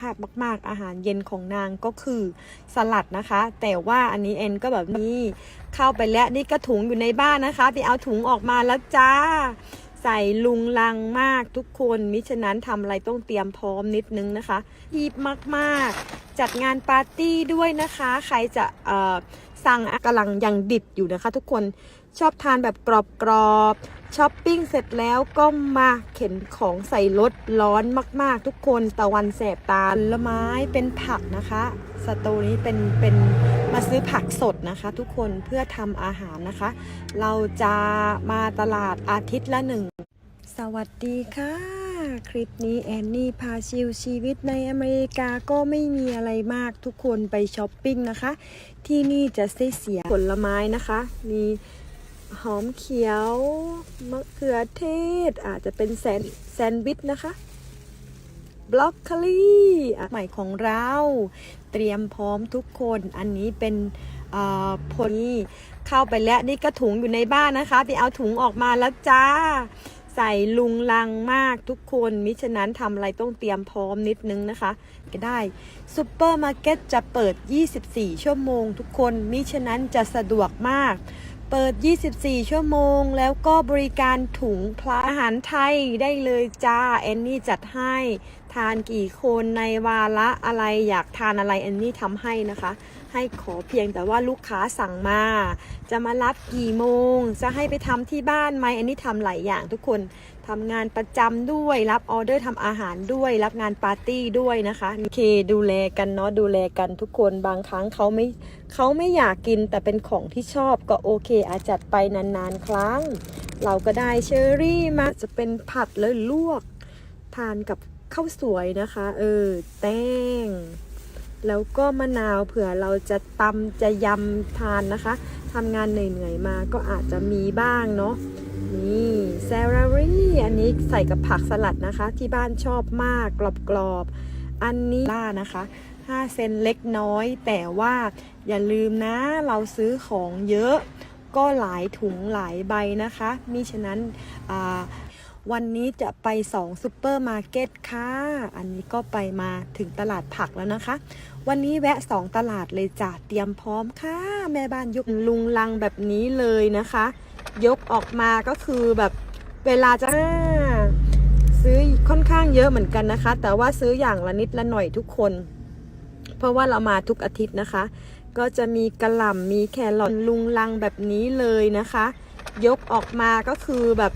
ภาพมาก ๆ อาหารเย็นของนางก็คือสลัดนะคะ แต่ว่าอันนี้เอ็นก็แบบนี้เข้าไปแล้วนี่ก็ถุงอยู่ในบ้านนะคะ ไปเอาถุงออกมาแล้วจ้า ใส่ลุงลังมากทุกคนมิฉะนั้นทำอะไรต้องเตรียมพร้อมนิดนึงนะคะฮีบมากๆ จัดงานปาร์ตี้ด้วยนะคะ ใครจะสั่งกำลังยังดิบอยู่นะคะ ทุกคนชอบทานแบบกรอบๆช้อปปิ้งเสร็จแล้วก็มาเข็นของใส่รถร้อนมากๆ ทุกคนตะวันแสบตาผลไม้เป็นผักนะคะ สตูนี้เป็นเป็น มาซื้อผักสดนะคะ ทุกคนเพื่อทำอาหารนะคะ เราจะมาตลาดอาทิตย์ละหนึ่ง สวัสดีค่ะ คลิปนี้แอนนี่พาชิลชีวิตในอเมริกาก็ไม่มีอะไรมากทุกคนไปช้อปปิ้งนะคะ ที่นี่จะได้เสียผลไม้นะคะ มีหอมเขียว มะเขือเทศอาจจะเป็นแซนแซนด์วิชนะคะ บล็อกโคลีใหม่ของเรา เตรียมพร้อมทุกคนอันนี้เป็นผลเข้าไปแล้วนี่ก็ถุงอยู่ในบ้านนะคะ ไปเอาถุงออกมาแล้วจ้า ใส่ลุงลังมากทุกคน มิฉะนั้นทำอะไรต้องเตรียมพร้อมนิดนึงนะคะ ก็ได้ซูเปอร์มาร์เก็ตจะเปิด 24 ชั่วโมงทุกคน มิฉะนั้นจะสะดวกมาก เปิด 24 ชั่วโมง แล้วก็บริการถุงพลาอาหารไทยได้เลยจ้า แอนนี่จัดให้ ทานกี่คนในวาระอะไรอยากทานอะไร แอนนี่ทำให้นะคะ ให้ขอเพียงแต่ว่าลูกค้าสั่งมา จะมารับกี่โมง จะให้ไปทำที่บ้านไหมอันนี้ทำหลายอย่างทุกคนทำงานประจำด้วยรับออเดอร์ทำอาหารด้วย รับงานปาร์ตี้ด้วยนะคะโอเค ดูแลกันเนาะดูแลกันทุกคนบางครั้งเขาไม่เขาไม่อยากกินแต่เป็นของที่ชอบก็โอเคอาจัดไปนานๆ ครั้ง เราก็ได้เชอรี่มาจะเป็นผัดเลยลวก ทานกับข้าวสวยนะคะ เออ แต้ง แล้วก็มะนาวเผื่อเราจะตำจะยำทานนะคะทำงานเหนื่อยๆมาก็อาจจะมีบ้างเนาะนี่แซลรี่อันนี้ใส่กับผักสลัดนะคะ ที่บ้านชอบมากกรอบๆ อันนี้ล่านะคะ 5 เซนเล็กน้อย แต่ว่าอย่าลืมนะเราซื้อของเยอะ ก็หลายถุงหลายใบนะคะมิฉะนั้นอ่า วันนี้จะไป2ซูเปอร์มาร์เก็ตค่ะ อันนี้ก็ไปมาถึงตลาดผักแล้วนะคะ วันนี้แวะ 2 ตลาดเลยจ้ะ เตรียมพร้อมค่ะ แม่บ้านยกลุงลังแบบนี้เลยนะคะ ยกออกมาก็คือแบบเวลาจะซื้อค่อนข้างเยอะเหมือนกันนะคะ แต่ว่าซื้ออย่างละนิดละหน่อยทุกคน เพราะว่าเรามาทุกอาทิตย์นะคะ ก็จะมีกระหล่ำมีแครอทลุงลังแบบนี้เลยนะคะ ยกออกมาก็คือแบบ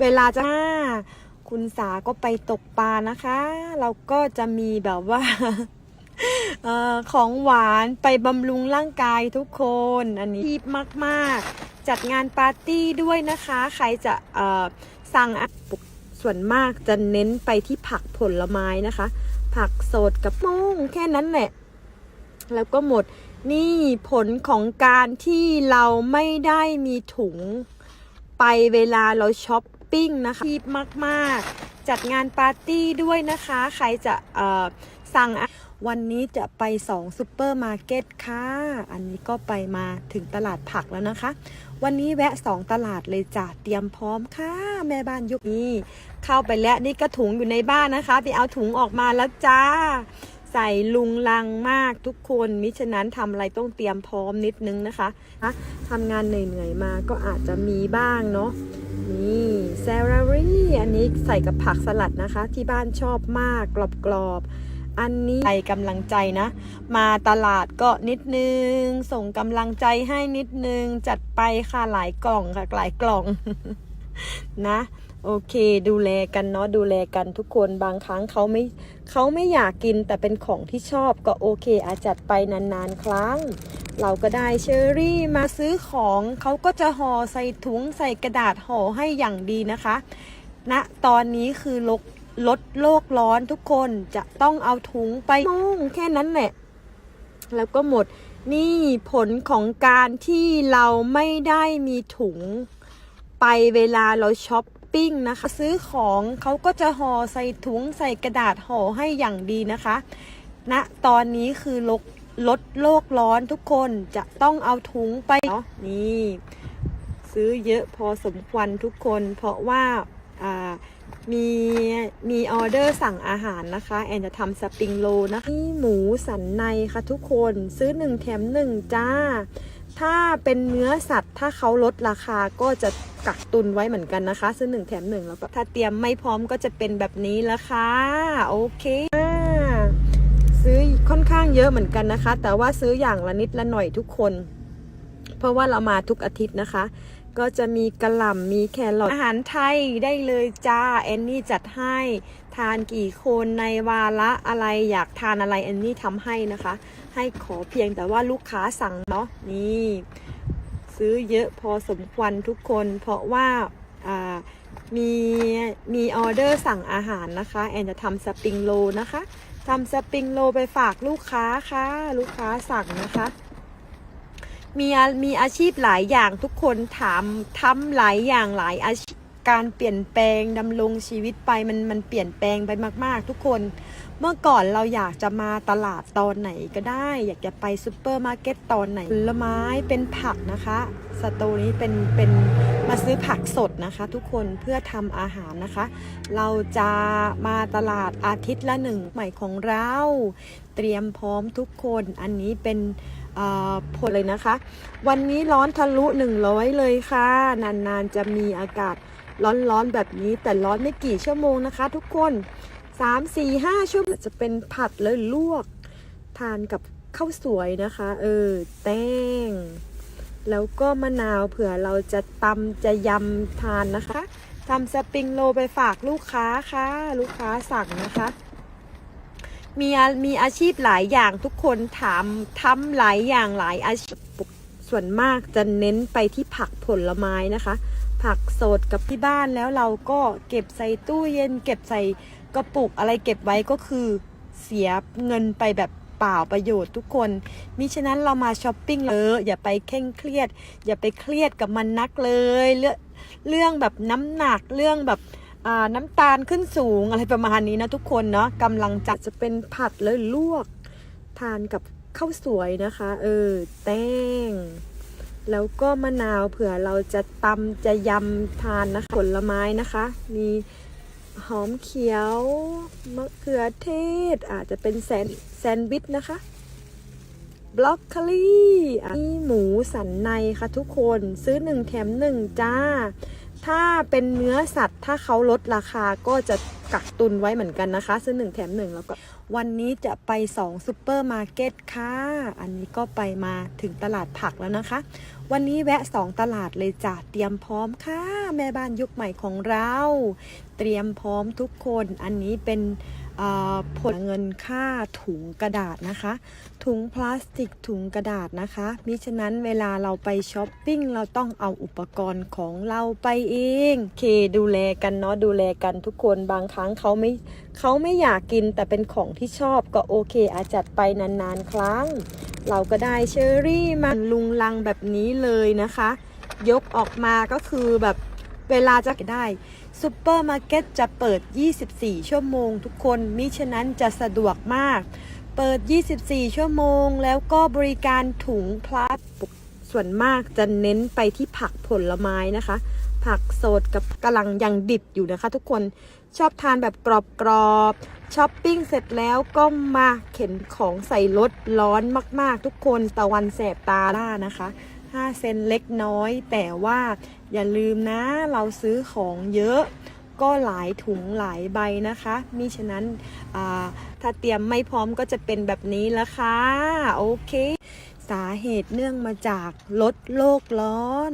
เวลาจะคุณสาก็ไปตกปลานะคะ เราก็จะมีแบบว่าออของหวานไปบำรุงร่างกายทุกคน อันนี้ทีมากๆ จัดงานปาร์ตี้ด้วยนะคะ ใครจะสั่งส่วนมากจะเน้นไปที่ผักผลไม้นะคะ ผักสดกับมงแค่นั้นแหละ แล้วก็หมดนี่ผลของการที่เราไม่ได้มีถุงไปเวลาเราช้อป ปิ้งนะคะทีมากๆจัดงานปาร์ตี้ด้วยนะคะ ใครจะเออสั่งวันนี้จะไป2ซูเปอร์มาร์เก็ตค่ะ อันนี้ก็ไปมาถึงตลาดผักแล้วนะคะ วันนี้แวะ 2 ตลาดเลยจ้ะ เตรียมพร้อมค่ะ แม่บ้านยกนี้ เข้าไปแล้วนี่ก็ถุงอยู่ในบ้านนะคะ ไปเอาถุงออกมาแล้วจ้า ใส่ลุงลังมากทุกคน มิฉะนั้นทำอะไรต้องเตรียมพร้อมนิดนึงนะคะทำงานเหนื่อยๆมาก็อาจจะมีบ้างเนาะ นี่แซลรี่อันนี้ใส่กับผักสลัดนะคะ ที่บ้านชอบมากกรอบๆ อันนี้ใจกำลังใจนะ มาตลาดก็นิดนึง ส่งกำลังใจให้นิดนึง จัดไปค่ะหลายกล่องค่ะหลายกล่อง นะ โอเคดูแลกันเนาะดูแลกันทุกคนบางครั้งเขาไม่เขาไม่อยากกินแต่เป็นของที่ชอบก็โอเค อาจัดไปนานๆครั้ง เราก็ได้เชอรี่มาซื้อของเขาก็จะห่อใส่ถุงใส่กระดาษห่อให้อย่างดีนะคะณนะตอนนี้คือลดลดโลกร้อนทุกคนจะต้องเอาถุงไปมุ่งแค่นั้นแหละ แล้วก็หมดนี่ผลของการที่เราไม่ได้มีถุง ไปเวลาเราช้อปปิ้งนะคะ ซื้อของเขาก็จะห่อใส่ถุงใส่กระดาษห่อให้อย่างดีนะคะณนะตอนนี้คือลดลดโลกร้อนทุกคนจะต้องเอาถุงไปเนาะนี่ ซื้อเยอะพอสมควรทุกคน เพราะว่าอ่ามีมีออเดอร์สั่งอาหารนะคะ แอนจะทำสปริงโรลนะนี่หมูสันในค่ะทุกคนซื้อหนึ่งแถมหนึ่งจ้า ถ้าเป็นเนื้อสัตว์ ถ้าเขาลดราคาก็จะกักตุนไว้เหมือนกันนะคะ ซื้อหนึ่งแถมหนึ่งแล้วก็ถ้าเตรียมไม่พร้อมก็จะเป็นแบบนี้ละค่ะโอเคซื้อค่อนข้างเยอะเหมือนกันนะคะ แต่ว่าซื้ออย่างละนิดละหน่อยทุกคน เพราะว่าเรามาทุกอาทิตย์นะคะ ก็จะมีกระหล่ำมีแครอทอาหารไทยได้เลยจ้าแอนนี่จัดให้ทานกี่คนในวาระอะไรอยากทานอะไรแอนนี่ทำให้นะคะ ให้ขอเพียงแต่ว่าลูกค้าสั่งเนาะนี่ ซื้อเยอะพอสมควรทุกคน เพราะว่ามีมีออเดอร์สั่งอาหารนะคะ แอนจะทำสปริงโรลนะคะทำสปริงโรลไปฝากลูกค้าค่ะ ลูกค้าสั่งนะคะ มีมีอาชีพหลายอย่างทุกคนถามทำหลายอย่างหลายอาชีพการเปลี่ยนแปลงดำรงชีวิตไปมันมันเปลี่ยนแปลงไปมาก ๆ ทุกคน เมื่อก่อนเราอยากจะมาตลาดตอนไหนก็ได้ อยากจะไปซูเปอร์มาร์เก็ตตอนไหนผลไม้เป็นผักนะคะสตูนี้เป็นเป็นมาซื้อผักสดนะคะ ทุกคนเพื่อทำอาหารนะคะ เราจะมาตลาดอาทิตย์ละหนึ่งใหม่ของเรา เตรียมพร้อมทุกคนอันนี้เป็น ผลเลยนะคะ วันนี้ร้อนทะลุ 100 เลยค่ะ นานๆจะมีอากาศร้อนๆแบบนี้ แต่ร้อนไม่กี่ชั่วโมงนะคะ ทุกคน 3 4 5 ชั่วโมงจะเป็นผัดเลยลวก ทานกับข้าวสวยนะคะ เออ แต้ง แล้วก็มะนาวเผื่อเราจะตำจะยำทานนะคะทำสปริงโรไปฝากลูกค้าค่ะ ลูกค้าสั่งนะคะ มีมีอาชีพหลายอย่างทุกคนถามทำหลายอย่างหลายอาชีพส่วนมากจะเน้นไปที่ผักผลไม้นะคะ ผักสดกับที่บ้านแล้วเราก็เก็บใส่ตู้เย็น เก็บใส่กระปุกอะไรเก็บไว้ก็คือเสียเงินไปแบบเปล่าประโยชน์ทุกคนมิฉะนั้นเรามาช้อปปิ้งเลยอย่าไปเคร่งเครียด อย่าไปเครียดกับมันนักเลย เรื่องเรื่องแบบน้ำหนักเรื่องแบบ น้ำตาลขึ้นสูงอะไรประมาณนี้นะทุกคนเนาะกำลังจะจะเป็นผัดเลยลวก ทานกับข้าวสวยนะคะ เออ แต้ง แล้วก็มะนาวเผื่อเราจะตำจะยำทานนะคะผลไม้นะคะ มีหอมเขียวมะเขือเทศ อาจจะเป็นแซนแซนด์วิชนะคะบล็อกคลีนี่หมูสันในค่ะทุกคนซื้อหนึ่งแถมหนึ่งจ้า ถ้าเป็นเนื้อสัตว์ถ้าเขาลดราคาก็จะกักตุนไว้เหมือนกันนะคะ ซื้อหนึ่งแถมหนึ่งแล้วก็วันนี้จะไป2ซูเปอร์มาร์เก็ตค่ะ อันนี้ก็ไปมาถึงตลาดผักแล้วนะคะ วันนี้แวะ 2 ตลาดเลยจ้ะเตรียมพร้อมค่ะ แม่บ้านยุคใหม่ของเรา เตรียมพร้อมทุกคน อันนี้เป็น ผลเงินค่าถุงกระดาษนะคะ ถุงพลาสติกถุงกระดาษนะคะมิฉะนั้นเวลาเราไปช้อปปิ้งเราต้องเอาอุปกรณ์ของเราไปเองโอเคดูแลกันเนาะดูแลกันทุกคนบางครั้งเขาไม่เขาไม่อยากกินแต่เป็นของที่ชอบก็โอเคอาจจัดไปนานๆ ครั้ง เราก็ได้เชอรี่มาลุงลังแบบนี้เลยนะคะ ยกออกมาก็คือแบบ เวลาจะได้ซูเปอร์มาร์เก็ตจะเปิด 24 ชั่วโมงทุกคนมิฉะนั้นจะสะดวกมาก เปิด 24 ชั่วโมง แล้วก็บริการถุงพลาสติกส่วนมากจะเน้นไปที่ผักผลไม้นะคะ ผักสดกับกำลังยังดิบอยู่นะคะ ทุกคนชอบทานแบบกรอบๆช้อปปิ้งเสร็จแล้วก็มาเข็นของใส่รถร้อนมากๆ ทุกคนตะวันแสบตาล่านะคะ 5 เซนเล็กน้อยแต่ว่า อย่าลืมนะ เราซื้อของเยอะก็หลายถุงหลายใบนะคะ มิฉะนั้นถ้าเตรียมไม่พร้อมก็จะเป็นแบบนี้ละค่ะ โอเค สาเหตุเนื่องมาจากลดโลกร้อน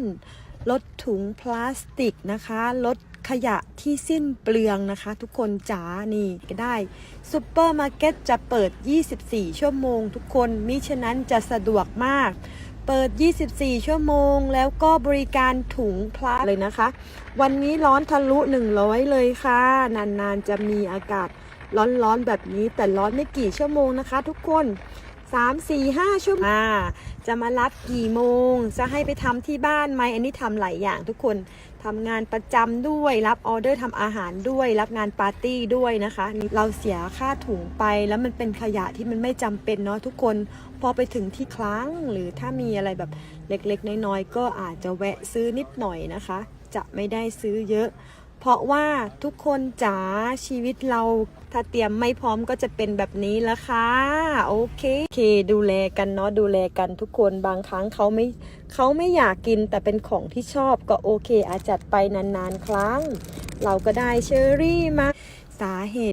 ลดถุงพลาสติกนะคะ ลดขยะที่สิ้นเปลืองนะคะ ทุกคนจ๋านี่ก็ได้ซูเปอร์มาร์เก็ตจะเปิด 24 ชั่วโมง ทุกคนมิฉะนั้นจะสะดวกมาก เปิด 24 ชั่วโมง แล้วก็บริการถุงพลาสเลยนะคะ วันนี้ร้อนทะลุ 100 เลยค่ะ นานๆ จะมีอากาศร้อนๆ แบบนี้ แต่ร้อนไม่กี่ชั่วโมงนะคะ ทุกคน 3 4 5 ชั่วโมงจะมารับกี่โมง จะให้ไปทำที่บ้านไหมอันนี้ทำหลายอย่างทุกคน ทำงานประจำด้วย รับออเดอร์ทำอาหารด้วย รับงานปาร์ตี้ด้วยนะคะนี่เราเสียค่าถุงไปแล้วมันเป็นขยะที่มันไม่จำเป็นเนาะทุกคนพอไปถึงที่คลังหรือถ้ามีอะไรแบบเล็กๆ น้อยๆ ก็อาจจะแวะซื้อนิดหน่อยนะคะ จะไม่ได้ซื้อเยอะ เพราะว่าทุกคนจ๋าชีวิตเราถ้าเตรียมไม่พร้อมก็จะเป็นแบบนี้ละค่ะโอเคโอเค ดูแลกันเนาะดูแลกันทุกคนบางครั้งเขาไม่เขาไม่อยากกินแต่เป็นของที่ชอบก็โอเคอาจจัดไปนานๆ ครั้ง เราก็ได้เชอรี่มาสาเหตุ